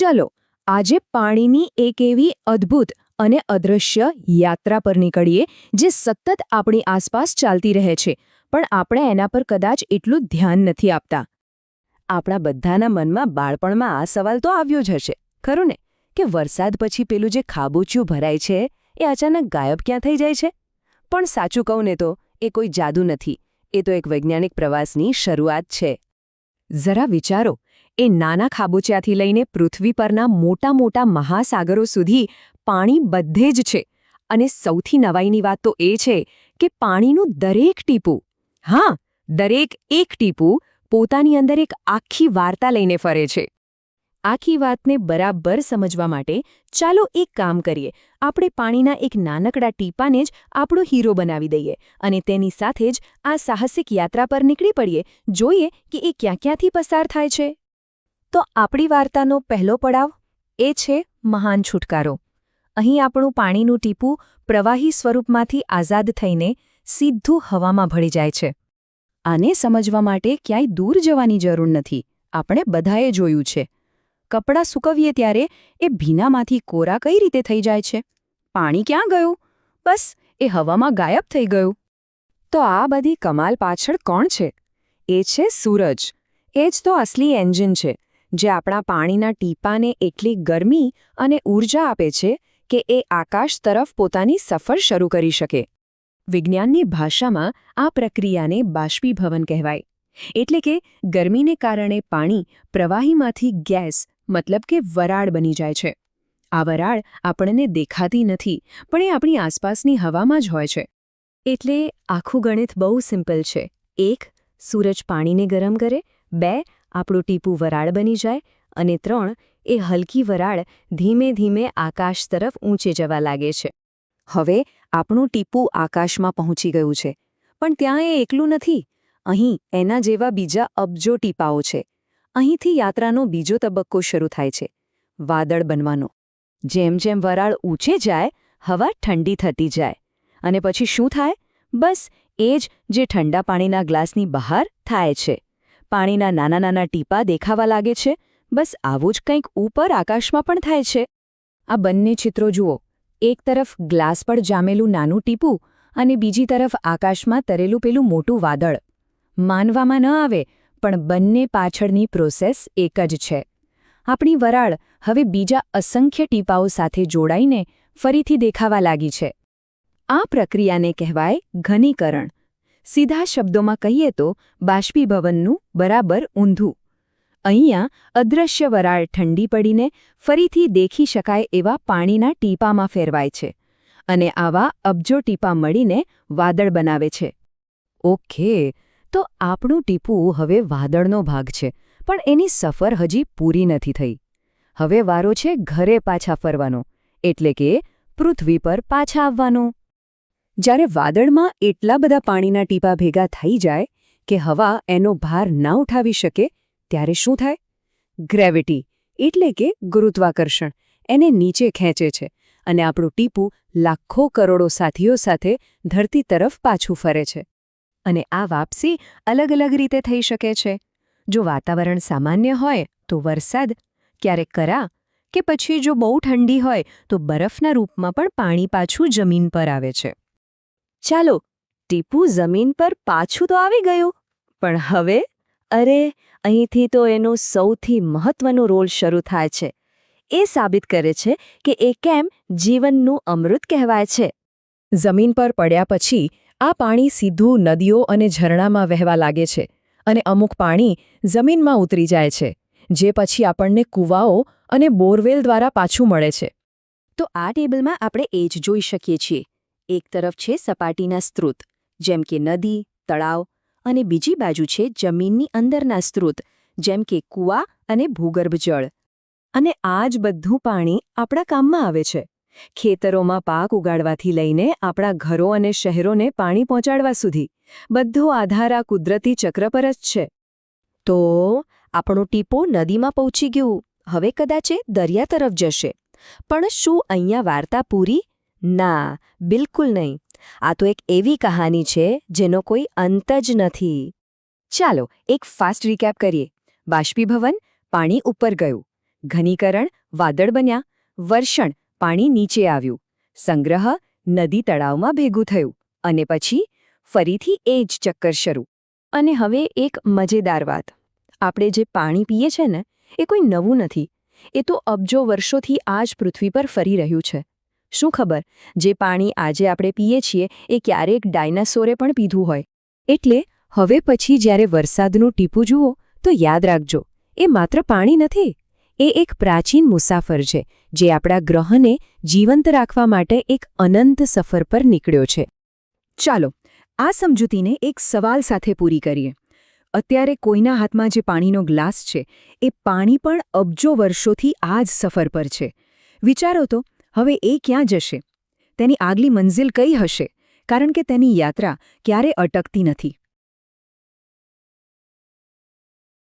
ચલો, આજે પાણીની એક એવી અદ્ભુત અને અદૃશ્ય યાત્રા પર નીકળીએ, જે સતત આપણી આસપાસ ચાલતી રહે છે, પણ આપણે એના પર કદાચ એટલું ધ્યાન નથી આપતા. આપણા બધાના મનમાં બાળપણમાં આ સવાલ તો આવ્યો જ હશે, ખરું ને? કે વરસાદ પછી પેલું જે ખાબોચિયું ભરાય છે, એ અચાનક ગાયબ ક્યાં થઈ જાય છે? પણ સાચું કહું ને તો, એ કોઈ જાદુ નથી, એ તો એક વૈજ્ઞાનિક પ્રવાસની શરૂઆત છે. જરા વિચારો એ નાના ખાબોચિયાથી લઈને પૃથ્વી પરના મોટા મોટા મહાસાગરો સુધી પાણી બધે જ છે. અને સૌથી નવાઈની વાત તો એ છે કે પાણીનું દરેક ટીપું, હા, દરેક એક ટીપું પોતાની અંદર એક આખી વાર્તા લઈને ફરે છે. આખી વાતને બરાબર સમજવા માટે ચાલો એક કામ કરીએ. આપણે પાણીના એક નાનકડા ટીપાને જ આપણો હીરો બનાવી દઈએ અને તેની સાથે જ આ સાહસિક યાત્રા પર નીકળી પડીએ. જોઈએ કે એ ક્યાં ક્યાંથી પસાર થાય છે. તો આપણી વાર્તાનો પહેલો પડાવ એ છે મહાન છુટકારો. અહીં આપણું પાણીનું ટીપું પ્રવાહી સ્વરૂપમાંથી આઝાદ થઈને સીધું હવામાં ભળી જાય છે. આને સમજવા માટે ક્યાંય દૂર જવાની જરૂર નથી. આપણે બધાએ જોયું છે. કપડાં સૂકવીએ ત્યારે એ ભીનામાંથી કોરા કઈ રીતે થઈ જાય છે? પાણી ક્યાં ગયું? બસ, એ હવામાં ગાયબ થઈ ગયું. તો આ બધી કમાલ પાછળ કોણ છે? એ છે સૂરજ. એ જ તો અસલી એન્જિન છે. જે આપણા પાણીના ટીપાને એટલી ગરમી અને ઊર્જા આપે છે કે એ આકાશ તરફ પોતાની સફર શરૂ કરી શકે. વિજ્ઞાનની ભાષામાં આ પ્રક્રિયાને બાષ્પીભવન કહેવાય. એટલે કે ગરમીને કારણે પાણી પ્રવાહીમાંથી ગેસ, મતલબ કે વરાળ બની જાય છે. આ વરાળ આપણને દેખાતી નથી, પણ એ આપણી આસપાસની હવામાં જ હોય છે. એટલે આખું ગણિત બહુ સિમ્પલ છે. એક, સૂરજ પાણીને ગરમ કરે. બે આપણું ટીપું વરાળ બની જાય અને ત્રણ, એ હલકી વરાળ ધીમે ધીમે આકાશ તરફ ઊંચે જવા લાગે છે. હવે આપણું ટીપું આકાશમાં પહોંચી ગયું છે, પણ ત્યાં એ એકલું નથી. અહીં એના જેવા બીજા અબજો ટીપાઓ છે. અહીંથી યાત્રાનો બીજો તબક્કો શરૂ થાય છે, વાદળ બનવાનો. જેમ જેમ વરાળ ઊંચે જાય, હવા ઠંડી થતી જાય. અને પછી શું થાય? બસ એ જ જે ઠંડા પાણીના ગ્લાસની બહાર થાય છે. પાણીના નાના નાના ટીપા દેખાવા લાગે છે. બસ આવું જ કંઈક ઉપર આકાશમાં પણ થાય છે. આ બંને ચિત્રો જુઓ. એક તરફ ગ્લાસ પર જામેલું નાનું ટીપું અને બીજી તરફ આકાશમાં તરેલું પેલું મોટું વાદળ. માનવામાં ન આવે, પણ બંને પાછળની પ્રોસેસ એક જ છે. આપણી વરાળ હવે બીજા અસંખ્ય ટીપાઓ સાથે જોડાઈને ફરીથી દેખાવા લાગી છે. આ પ્રક્રિયાને કહેવાય ઘનીકરણ. સીધા શબ્દોમાં કહીએ તો બાષ્પીભવનનું બરાબર ઊંધું. અહીંયા અદ્રશ્ય વરાળ ઠંડી પડીને ફરીથી દેખી શકાય એવા પાણીના ટીપામાં ફેરવાય છે અને આવા અબજો ટીપા મળીને વાદળ બનાવે છે. ઓકે, તો આપણું ટીપું હવે વાદળનો ભાગ છે, પણ એની સફર હજી પૂરી નથી થઈ. હવે વારો છે ઘરે પાછા ફરવાનો, એટલે કે પૃથ્વી પર પાછા આવવાનો. જ્યારે વાદળમાં એટલા બધા પાણીના ટીપા ભેગા થઈ જાય કે હવા એનો ભાર ના ઉઠાવી શકે, ત્યારે શું થાય? ગ્રેવિટી એટલે કે ગુરુત્વાકર્ષણ. એને નીચે ખેંચે છે અને આપણું ટીપું લાખો કરોડો સાથીઓ સાથે ધરતી તરફ પાછું ફરે છે. અને આ વાપસી અલગ અલગ રીતે થઈ શકે છે. જો વાતાવરણ સામાન્ય હોય, તો વરસાદ, ક્યારેક કરા, કે પછી જો બહુ ઠંડી હોય, તો બરફના રૂપમાં પણ પાણી પાછું જમીન પર આવે છે. ચાલો ટીપુ જમીન પર પાછું તો આવી ગયું. પણ હવે? અરે અહીંથી તો એનો સૌથી મહત્વનો રોલ શરૂ થાય છે. એ સાબિત કરે છે કે એ કેમ જીવનનું અમૃત કહેવાય છે. જમીન પર પડ્યા પછી આ પાણી સીધું નદીઓ અને ઝરણામાં વહેવા લાગે છે અને અમુક પાણી જમીનમાં ઉતરી જાય છે જે પછી આપણને કૂવાઓ અને બોરવેલ દ્વારા પાછું મળે છે. તો આ ટેબલમાં આપણે એ જ જોઈ શકીએ છીએ. એક તરફ છે સપાટીના સ્ત્રોત, જેમ કે નદી, તળાવ અને બીજી બાજુ છે જમીનની અંદરના સ્ત્રોત, જેમ કે કૂવા અને ભૂગર્ભ જળ. અને આ જ બધું પાણી આપણા કામમાં આવે છે. ખેતરોમાં પાક ઉગાડવાથી લઈને આપણા ઘરો અને શહેરોને પાણી પહોંચાડવા સુધી, બધો આધાર આ કુદરતી ચક્ર પર જ છે. તો આપણો ટીપો નદીમાં પહોંચી ગયું. હવે કદાચે દરિયા તરફ જશે. પણ શું અહીંયા વાર્તા પૂરી? ના, બિલકુલ નહીં. આ તો એક એવી કહાની છે જેનો કોઈ અંત જ નથી. ચાલો, એક ફાસ્ટ રિકેપ કરીએ. બાષ્પીભવન પાણી ઉપર ગયું. ઘનીકરણ વાદળ બન્યા. વર્ષણ પાણી નીચે આવ્યું. સંગ્રહ નદી તળાવમાં ભેગું થયું. અને પછી ફરીથી એ જ ચક્કર શરૂ. અને હવે એક મજેદાર વાત. આપણે જે પાણી પીએ છે ને, એ કોઈ નવું નથી. એ તો અબજો વર્ષોથી આ જ પૃથ્વી પર ફરી રહ્યું છે. શું ખબર? જે પાણી આજે આપણે પીએ છીએ, એ ક્યારેક ડાયનાસોરે પણ પીધું હોય. એટલે, હવે પછી જ્યારે વરસાદનું ટીપું જુઓ, તો યાદ રાખજો, એ માત્ર પાણી નથી. એ એક પ્રાચીન મુસાફર છે, જે આપણા ગ્રહને જીવંત રાખવા માટે એક અનંત સફર પર નીકળ્યો છે. ચાલો, આ સમજૂતીને એક સવાલ સાથે પૂરી કરીએ. અત્યારે કોઈના હાથમાં જે પાણીનો ગ્લાસ છે, એ પાણી પણ અબજો વર્ષોથી આ જ સફર પર છે. વિચારો તો હવે એ ક્યાં જશે? તેની આગલી મંઝિલ કઈ હશે? કારણ કે તેની યાત્રા ક્યારે અટકતી નથી.